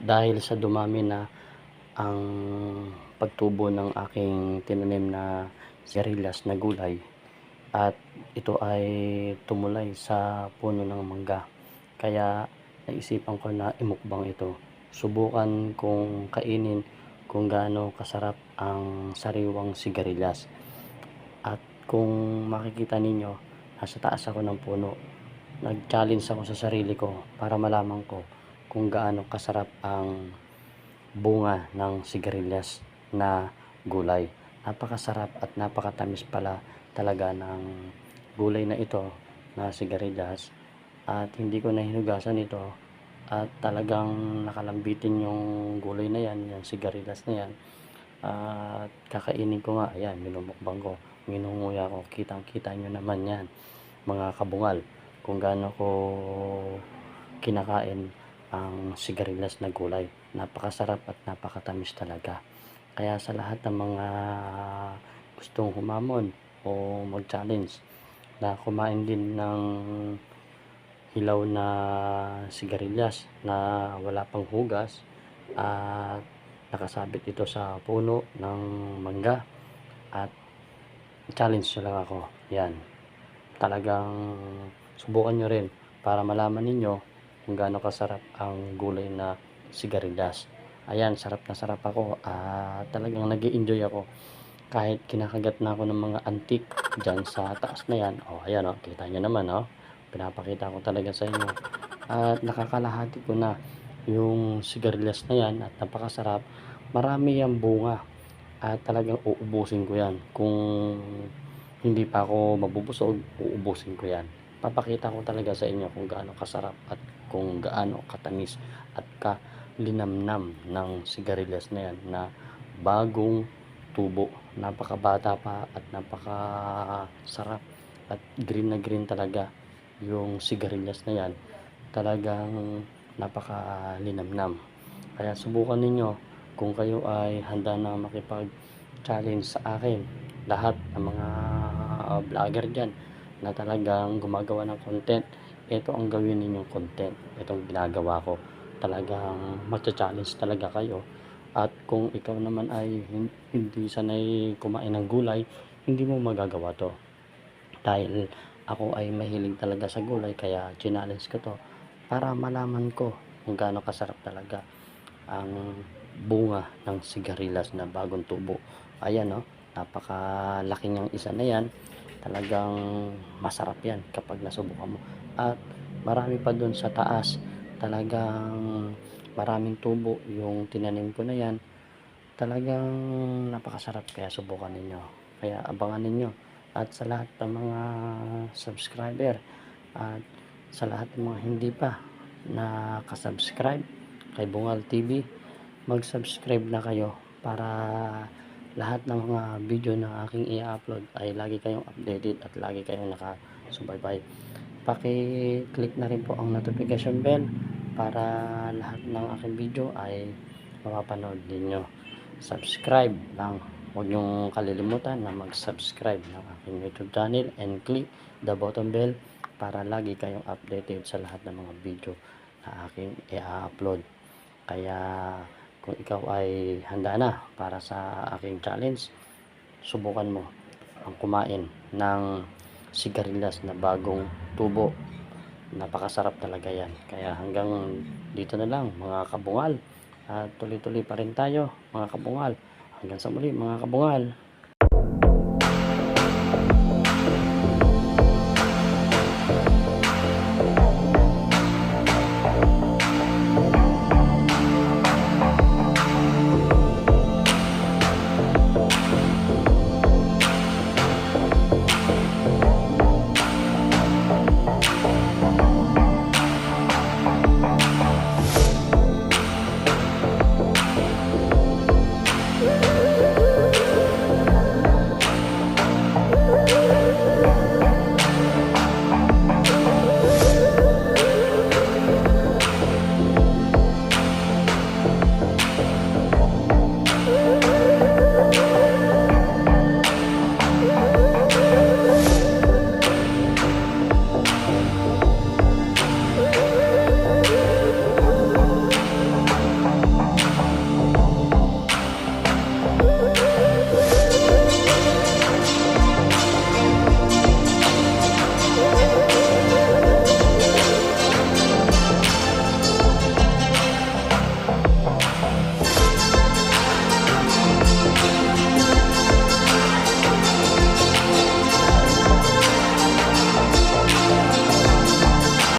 dahil sa dumami na ang pagtubo ng aking tinanim na sigarilyas na gulay at ito ay tumulay sa puno ng mangga. Kaya naisipan ko na imukbang ito. Subukan kong kainin kung gaano kasarap ang sariwang sigarilyas. At kung makikita ninyo, nasa taas ako ng puno. Nag-challenge ako sa sarili ko para malaman ko kung gaano kasarap ang bunga ng sigarilyas na gulay. Napakasarap at napakatamis pala talaga ng gulay na ito na sigarilyas. At hindi ko na hinugasan ito. At talagang nakalambitin yung gulay na yan, yung sigarilyas na yan. At kakainin ko nga, ayan, minumukbang ko. Minunguya ko, kitang kita nyo naman yan mga kabungal. Kung gaano ko kinakain ang sigarilyas na gulay. Napakasarap at napakatamis talaga. Kaya sa lahat ng mga gustong humamon o mag-challenge na kumain din ng hilaw na sigarilyas na wala pang hugas at nakasabit ito sa puno ng mangga at challenge nyo lang ako. Yan. Talagang subukan nyo rin para malaman ninyo kung gaano kasarap ang gulay na sigarilyas. Ayan sarap na sarap ako. At talagang nag enjoy ako. Kahit kinakagat na ako ng mga antik dyan sa taas na yan. Oh ayan oh kita nyo naman oh. Pinapakita ko talaga sa inyo. At nakakalahati ko na yung sigarilyas na yan at napakasarap. Marami yung bunga at talagang uubusin ko yan. Kung hindi pa ako mabubusog uubusin ko yan. Papakita ko talaga sa inyo kung gaano kasarap at kung gaano katamis at kalinamnam ng sigarilyas na yan na bagong tubo. Napakabata pa at napakasarap at green na green talaga yung sigarilyas na yan. Talagang napakalinamnam. Kaya subukan ninyo kung kayo ay handa na makipag challenge sa akin. Lahat ng mga vlogger dyan na talagang gumagawa ng content ito ang gawin ninyong content. Itong ginagawa ko. Talagang matcha-challenge talaga kayo. At kung ikaw naman ay hin- hindi sanay kumain ng gulay hindi mo magagawa to. Dahil ako ay mahilig talaga sa gulay kaya challenge ko to para malaman ko kung gaano kasarap talaga ang bunga ng sigarilyas na bagong tubo. Ayan no napakalaki niyang isa na yan talagang masarap yan kapag nasubukan mo. At marami pa dun sa taas talagang maraming tubo yung tinanim ko na yan. Talagang napakasarap kaya subukan ninyo. Kaya abangan ninyo. At sa lahat ng mga subscriber at sa lahat ng mga hindi pa nakasubscribe kay Bungal TV mag-subscribe na kayo para lahat ng mga video na aking i-upload ay lagi kayong updated at lagi kayong nakasubaybay. Paki-click na rin po ang notification bell para lahat ng aking video ay mapapanood ninyo. Subscribe lang. Huwag niyong kalilimutan na mag-subscribe ng aking youtube channel and click the button bell para lagi kayong updated sa lahat ng mga video na aking i-upload. Kaya kung ikaw ay handa na para sa aking challenge subukan mo ang kumain ng sigarilyas na bagong tubo. Napakasarap talaga yan. Kaya hanggang dito na lang mga kabungal. At tuloy-tuloy pa rin tayo mga kabungal. Hanggang sa muli mga kabungal